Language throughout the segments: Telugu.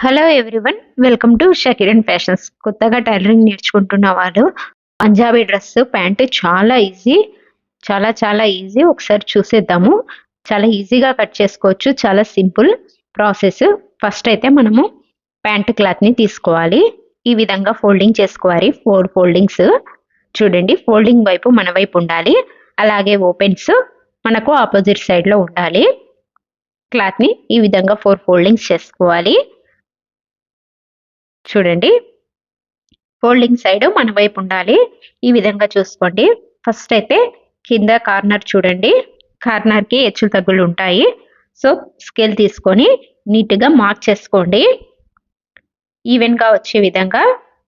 Hello everyone welcome to Shakiran fashions కొత్తగా టైలరింగ్ నేర్చుకుంటున్న వాళ్ళు పంజాబీ డ్రెస్ ప్యాంటు చాలా ఈజీ చాలా చాలా ఈజీ ఒకసారి చూసేద్దాము. చాలా ఈజీగా కట్ చేసుకోవచ్చు. చాలా సింపుల్ ప్రాసెస్ ఫస్ట్ అయితే మనము ప్యాంట్ క్లాత్ని తీసుకోవాలి. ఈ విధంగా ఫోల్డింగ్ చేసుకోవాలి. ఫోర్ ఫోల్డింగ్స్ చూడండి ఫోల్డింగ్ వైపు మన వైపు ఉండాలి. అలాగే ఓపెన్స్ మనకు ఆపోజిట్ సైడ్లో ఉండాలి. క్లాత్ని ఈ విధంగా ఫోర్ ఫోల్డింగ్స్ చేసుకోవాలి. చూడండి. ఫోల్డింగ్ సైడ్ మన వైపు ఉండాలి. ఈ విధంగా చూసుకోండి. ఫస్ట్ అయితే కింద కార్నర్ చూడండి. కార్నర్కి హెచ్చులు తగ్గులు ఉంటాయి. సో స్కేల్ తీసుకొని నీట్గా మార్క్ చేసుకోండి. ఈవెన్గా వచ్చే విధంగా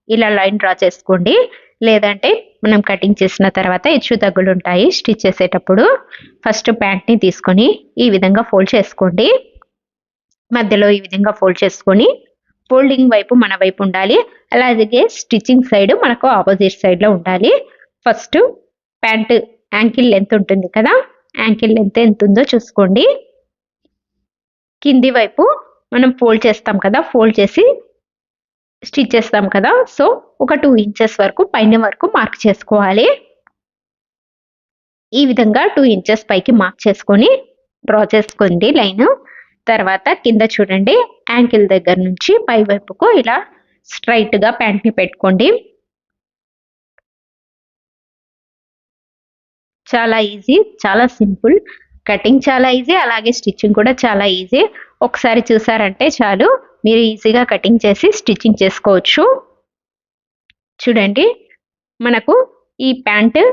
ఇలా లైన్ డ్రా చేసుకోండి. లేదంటే మనం కటింగ్ చేసిన తర్వాత హెచ్చు తగ్గులు ఉంటాయి స్టిచ్ చేసేటప్పుడు. ఫస్ట్ ప్యాంట్ని తీసుకొని ఈ విధంగా ఫోల్డ్ చేసుకోండి. మధ్యలో ఈ విధంగా ఫోల్డ్ చేసుకొని ఫోల్డింగ్ వైపు మన వైపు ఉండాలి. అలాగే స్టిచ్చింగ్ సైడ్ మనకు ఆపోజిట్ సైడ్లో ఉండాలి. ఫస్ట్ ప్యాంట్ యాంకిల్ లెంత్ ఉంటుంది కదా? యాంకిల్ లెంత్ ఎంత ఉందో చూసుకోండి. కింది వైపు మనం ఫోల్డ్ చేస్తాం కదా? ఫోల్డ్ చేసి స్టిచ్ చేస్తాం కదా? సో ఒక టూ ఇంచెస్ వరకు పైన వరకు మార్క్ చేసుకోవాలి. ఈ విధంగా టూ ఇంచెస్ పైకి మార్క్ చేసుకొని డ్రా చేసుకోండి లైన్. తర్వాత కింద చూడండి యాంకిల్ దగ్గర నుంచి పై వైపుకు ఇలా స్ట్రైట్గా ప్యాంట్ని పెట్టుకోండి. చాలా ఈజీ చాలా సింపుల్ కటింగ్ చాలా ఈజీ అలాగే స్టిచ్చింగ్ కూడా చాలా ఈజీ ఒకసారి చూసారంటే చాలు మీరు ఈజీగా కటింగ్ చేసి స్టిచ్చింగ్ చేసుకోవచ్చు. చూడండి మనకు ఈ ప్యాంటు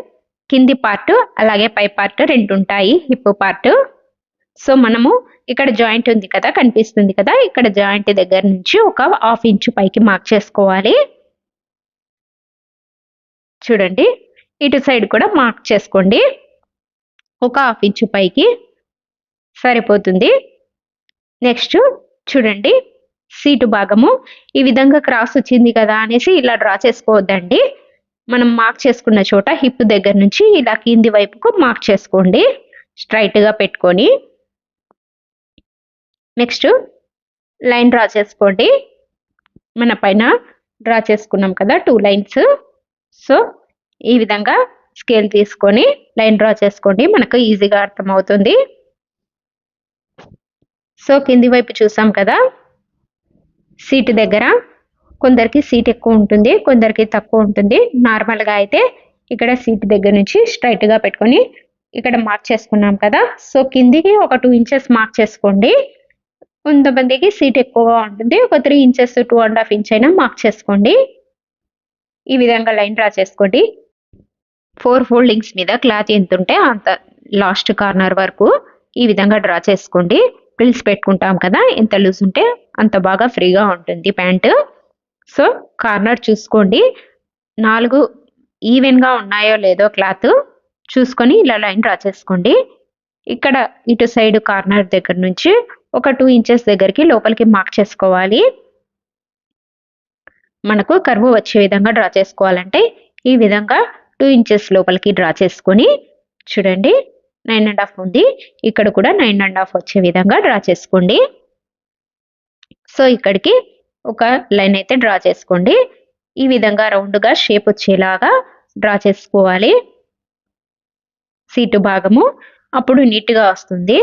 కింది పార్ట్ అలాగే పై పార్ట్ రెండు ఉంటాయి హిప్ పార్ట్ సో మనము ఇక్కడ జాయింట్ ఉంది కదా కనిపిస్తుంది కదా ఇక్కడ జాయింట్ దగ్గర నుంచి ఒక హాఫ్ ఇంచు పైకి మార్క్ చేసుకోవాలి. చూడండి ఇటు సైడ్ కూడా మార్క్ చేసుకోండి. ఒక హాఫ్ ఇంచు పైకి సరిపోతుంది. నెక్స్ట్ చూడండి సీటు భాగము ఈ విధంగా క్రాస్ వచ్చింది కదా అనేసి ఇలా డ్రా చేసుకోవద్దండి. మనం మార్క్ చేసుకున్న చోట హిప్ దగ్గర నుంచి ఇలా కింది వైపుకు మార్క్ చేసుకోండి. స్ట్రైట్గా పెట్టుకొని నెక్స్ట్ లైన్ డ్రా చేసుకోండి. మన పైన డ్రా చేసుకున్నాం కదా టూ లైన్స్ సో ఈ విధంగా స్కేల్ తీసుకొని లైన్ డ్రా చేసుకోండి. మనకు ఈజీగా అర్థమవుతుంది. సో కింది వైపు చూసాం కదా సీట్ దగ్గర కొందరికి సీట్ ఎక్కువ ఉంటుంది కొందరికి తక్కువ ఉంటుంది. నార్మల్గా అయితే ఇక్కడ సీట్ దగ్గర నుంచి స్ట్రైట్గా పెట్టుకొని ఇక్కడ మార్క్ చేసుకున్నాం కదా. సో కిందికి ఒక టూ ఇంచెస్ మార్క్ చేసుకోండి. కొంతమందికి సీట్ ఎక్కువగా ఉంటుంది. ఒక three inches two and half inch అయినా మార్క్ చేసుకోండి. ఈ విధంగా లైన్ డ్రా చేసుకోండి. ఫోర్ ఫోల్డింగ్స్ మీద క్లాత్ ఎంత ఉంటే అంత లాస్ట్ కార్నర్ వరకు ఈ విధంగా డ్రా చేసుకోండి. ప్రిల్స్ పెట్టుకుంటాం కదా ఎంత లూజ్ ఉంటే అంత బాగా ఫ్రీగా ఉంటుంది ప్యాంటు. సో కార్నర్ చూసుకోండి. నాలుగు ఈవెన్గా ఉన్నాయో లేదో క్లాత్ చూసుకొని ఇలా లైన్ డ్రా చేసుకోండి. ఇక్కడ ఇటు సైడ్ కార్నర్ దగ్గర నుంచి ఒక టూ ఇంచెస్ దగ్గరికి లోపలికి మార్క్ చేసుకోవాలి. మనకు కర్వ్ వచ్చే విధంగా డ్రా చేసుకోవాలంటే ఈ విధంగా టూ ఇంచెస్ లోపలికి డ్రా చేసుకొని చూడండి నైన్ అండ్ హాఫ్ ఉంది. ఇక్కడ కూడా నైన్ అండ్ హాఫ్ వచ్చే విధంగా డ్రా చేసుకోండి. సో ఇక్కడికి ఒక లైన్ అయితే డ్రా చేసుకోండి. ఈ విధంగా రౌండ్గా షేప్ వచ్చేలాగా డ్రా చేసుకోవాలి. సీటు భాగము అప్పుడు నీట్గా వస్తుంది.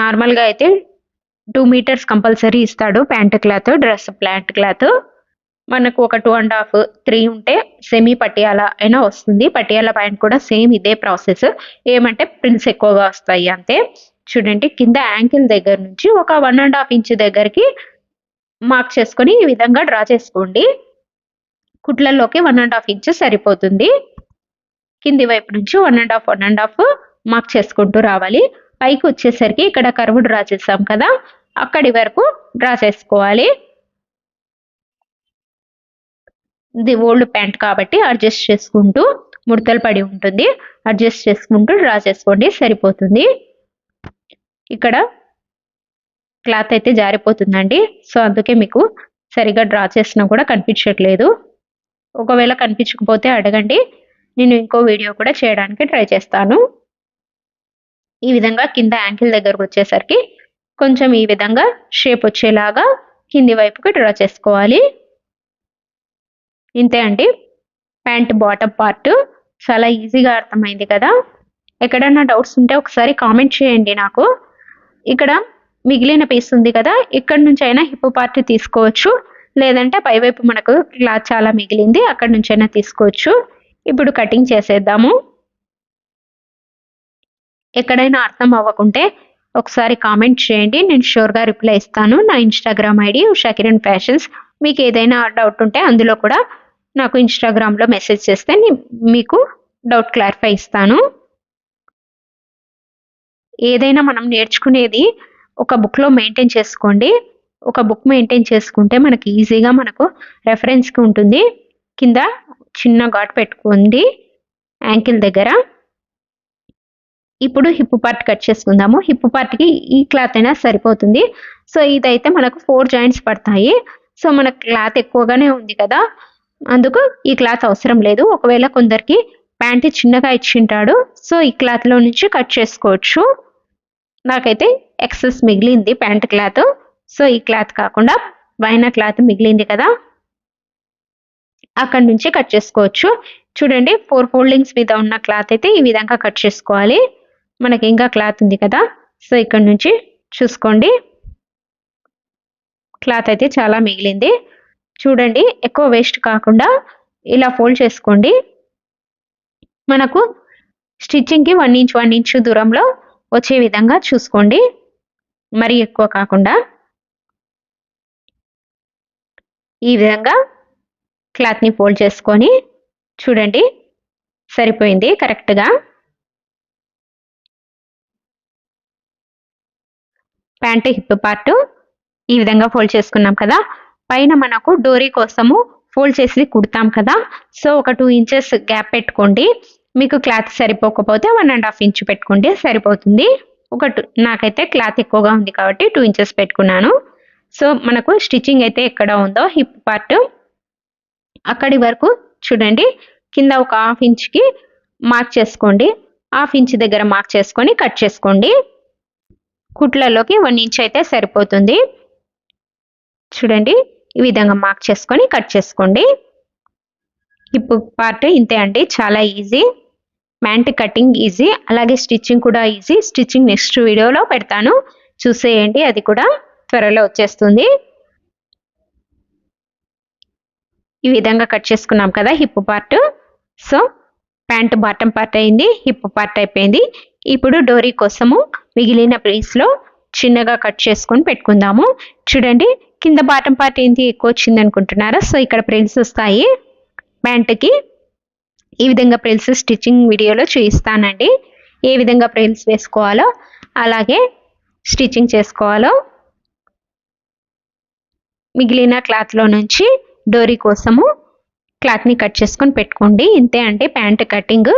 నార్మల్గా అయితే టూ మీటర్స్ కంపల్సరీ ఇస్తాడు. Pant cloth dress pant cloth. మనకు ఒక టూ అండ్ హాఫ్ త్రీ ఉంటే సెమీ పటియాలా అయినా వస్తుంది. పటియాలా ప్యాంట్ కూడా సేమ్ ఇదే ప్రాసెస్. ఏమంటే ప్రింట్స్ ఎక్కువగా వస్తాయి అంతే. చూడండి కింద యాంకిల్ దగ్గర నుంచి ఒక వన్ అండ్ హాఫ్ ఇంచ్ దగ్గరికి మార్క్ చేసుకొని ఈ విధంగా డ్రా చేసుకోండి. కుట్లలోకి వన్ అండ్ హాఫ్ ఇంచ్ సరిపోతుంది. కింది వైపు నుంచి one and half one and half mark చేసుకుంటూ రావాలి. పైకి వచ్చేసరికి ఇక్కడ కరువు డ్రా చేసాం కదా అక్కడి వరకు డ్రా చేసుకోవాలి. ఇది ఓల్డ్ ప్యాంట్ కాబట్టి అడ్జస్ట్ చేసుకుంటూ ముడతలు పడి ఉంటుంది. అడ్జస్ట్ చేసుకుంటూ డ్రా చేసుకోండి సరిపోతుంది. ఇక్కడ క్లాత్ అయితే జారిపోతుందండి సో అందుకే మీకు సరిగా డ్రా చేసినా కూడా కనిపించట్లేదు. ఒకవేళ కనిపించకపోతే అడగండి నేను ఇంకో వీడియో కూడా చేయడానికి ట్రై చేస్తాను. ఈ విధంగా కింద యాంకిల్ దగ్గరకు వచ్చేసరికి కొంచెం ఈ విధంగా షేప్ వచ్చేలాగా కింది వైపుకి డ్రా చేసుకోవాలి. ఇంతే అండి. ప్యాంట్ బాటమ్ పార్ట్ చాలా ఈజీగా అర్థమైంది కదా. ఎక్కడన్నా డౌట్స్ ఉంటే ఒకసారి కామెంట్ చేయండి నాకు. ఇక్కడ మిగిలిన పీస్ ఉంది కదా ఇక్కడ నుంచి అయినా హిప్ పార్ట్ తీసుకోవచ్చు. లేదంటే పైవైపు మనకు క్లాత్ చాలా మిగిలింది అక్కడ నుంచైనా తీసుకోవచ్చు. ఇప్పుడు కటింగ్ చేసేద్దాము. ఎక్కడైనా అర్థం అవ్వకుంటే ఒకసారి కామెంట్ చేయండి. నేను షూర్గా రిప్లై ఇస్తాను. నా Instagram ID Usha Kiran fashions. మీకు ఏదైనా డౌట్ ఉంటే అందులో కూడా నాకు ఇన్స్టాగ్రామ్లో మెసేజ్ చేస్తే మీకు డౌట్ క్లారిఫై ఇస్తాను. ఏదైనా మనం నేర్చుకునేది ఒక బుక్లో మెయింటైన్ చేసుకోండి. ఒక బుక్ మెయింటైన్ చేసుకుంటే మనకి ఈజీగా మనకు రెఫరెన్స్కి ఉంటుంది. కింద చిన్న ఘాట్ పెట్టుకుంది యాంకిల్ దగ్గర. ఇప్పుడు హిప్ పార్ట్ కట్ చేసుకుందాము. హిప్ పార్ట్కి ఈ క్లాత్ అయినా సరిపోతుంది. సో ఇదైతే మనకు ఫోర్ జాయింట్స్ పడతాయి. సో మన క్లాత్ ఎక్కువగానే ఉంది కదా. అందుకు ఈ క్లాత్ అవసరం లేదు. ఒకవేళ కొందరికి ప్యాంట్ చిన్నగా ఇచ్చింటాడు సో ఈ క్లాత్లో నుంచి కట్ చేసుకోవచ్చు. నాకైతే ఎక్సెస్ మిగిలింది ప్యాంట్ క్లాత్ సో ఈ క్లాత్ కాకుండా పైన క్లాత్ మిగిలింది కదా. అక్కడ నుంచి కట్ చేసుకోవచ్చు. చూడండి ఫోర్ ఫోల్డింగ్స్ మీద ఉన్న క్లాత్ అయితే ఈ విధంగా కట్ చేసుకోవాలి. మనకి ఇంకా క్లాత్ ఉంది కదా. సో ఇక్కడ నుంచి చూసుకోండి. క్లాత్ అయితే చాలా మిగిలింది. చూడండి ఎక్కువ వేస్ట్ కాకుండా ఇలా ఫోల్డ్ చేసుకోండి. మనకు స్టిచ్చింగ్కి వన్ ఇంచ్ వన్ ఇంచ్ దూరంలో వచ్చే విధంగా చూసుకోండి. మరి ఎక్కువ కాకుండా. ఈ విధంగా క్లాత్ని ఫోల్డ్ చేసుకొని చూడండి. సరిపోయింది కరెక్ట్గా ప్యాంటు హిప్ పార్ట్ ఈ విధంగా ఫోల్డ్ చేసుకున్నాం కదా. పైన మనకు డోరీ కోసము ఫోల్డ్ చేసి కుడతాం కదా. సో ఒక టూ ఇంచెస్ గ్యాప్ పెట్టుకోండి. మీకు క్లాత్ సరిపోకపోతే వన్ అండ్ హాఫ్ ఇంచ్ పెట్టుకుంటే సరిపోతుంది. ఒక నాకైతే క్లాత్ ఎక్కువగా ఉంది కాబట్టి టూ ఇంచెస్ పెట్టుకున్నాను. సో మనకు స్టిచ్చింగ్ అయితే ఎక్కడ ఉందో హిప్ పార్ట్. అక్కడి వరకు చూడండి కింద ఒక హాఫ్ ఇంచ్కి మార్క్ చేసుకోండి. హాఫ్ ఇంచ్ దగ్గర మార్క్ చేసుకొని కట్ చేసుకోండి. కుట్లలోకి వన్ ఇంచ్ అయితే సరిపోతుంది. చూడండి ఈ విధంగా మార్క్ చేసుకొని కట్ చేసుకోండి. హిప్ పార్ట్ ఇంతే అండి చాలా ఈజీ. మ్యాంట్ కటింగ్ ఈజీ అలాగే స్టిచ్చింగ్ కూడా ఈజీ. స్టిచ్చింగ్ నెక్స్ట్ వీడియోలో పెడతాను. చూసేయండి అది కూడా త్వరలో వచ్చేస్తుంది. ఈ విధంగా కట్ చేసుకున్నాం కదా hip part. So pant bottom part అయింది హిప్ పార్ట్ అయిపోయింది. ఇప్పుడు డోరీ కోసము మిగిలిన పీస్లో చిన్నగా కట్ చేసుకొని పెట్టుకుందాము. చూడండి కింద బాటం పార్ట్ ఏంటి? ఎక్కువ వచ్చింది అనుకుంటున్నారా? సో ఇక్కడ ప్రిల్స్ వస్తాయి. ప్యాంట్కి ఈ విధంగా ప్రిల్స్ స్టిచ్చింగ్ వీడియోలో చూపిస్తానండి. ఏ విధంగా ప్రిల్స్ వేసుకోవాలో అలాగే స్టిచ్చింగ్ చేసుకోవాలో. మిగిలిన క్లాత్లో నుంచి డోరీ కోసము క్లాత్ని కట్ చేసుకొని పెట్టుకోండి. ఇంతే అంటే ప్యాంట్ కటింగ్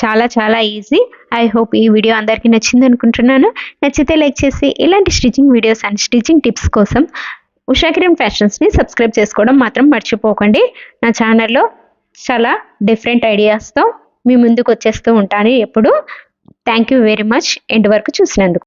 చాలా చాలా ఈజీ. ఐ హోప్ ఈ వీడియో అందరికీ నచ్చింది అనుకుంటున్నాను. నచ్చితే లైక్ చేసి ఇలాంటి stitching videos and stitching tips కోసం ఉషాకిరణ్ ఫ్యాషన్స్ని సబ్స్క్రైబ్ చేసుకోవడం మాత్రం మర్చిపోకండి. నా ఛానల్లో చాలా డిఫరెంట్ ఐడియాస్తో మీ ముందుకు వచ్చేస్తూ ఉంటాను ఎప్పుడు. Thank you very much. End వరకు చూసినందుకు.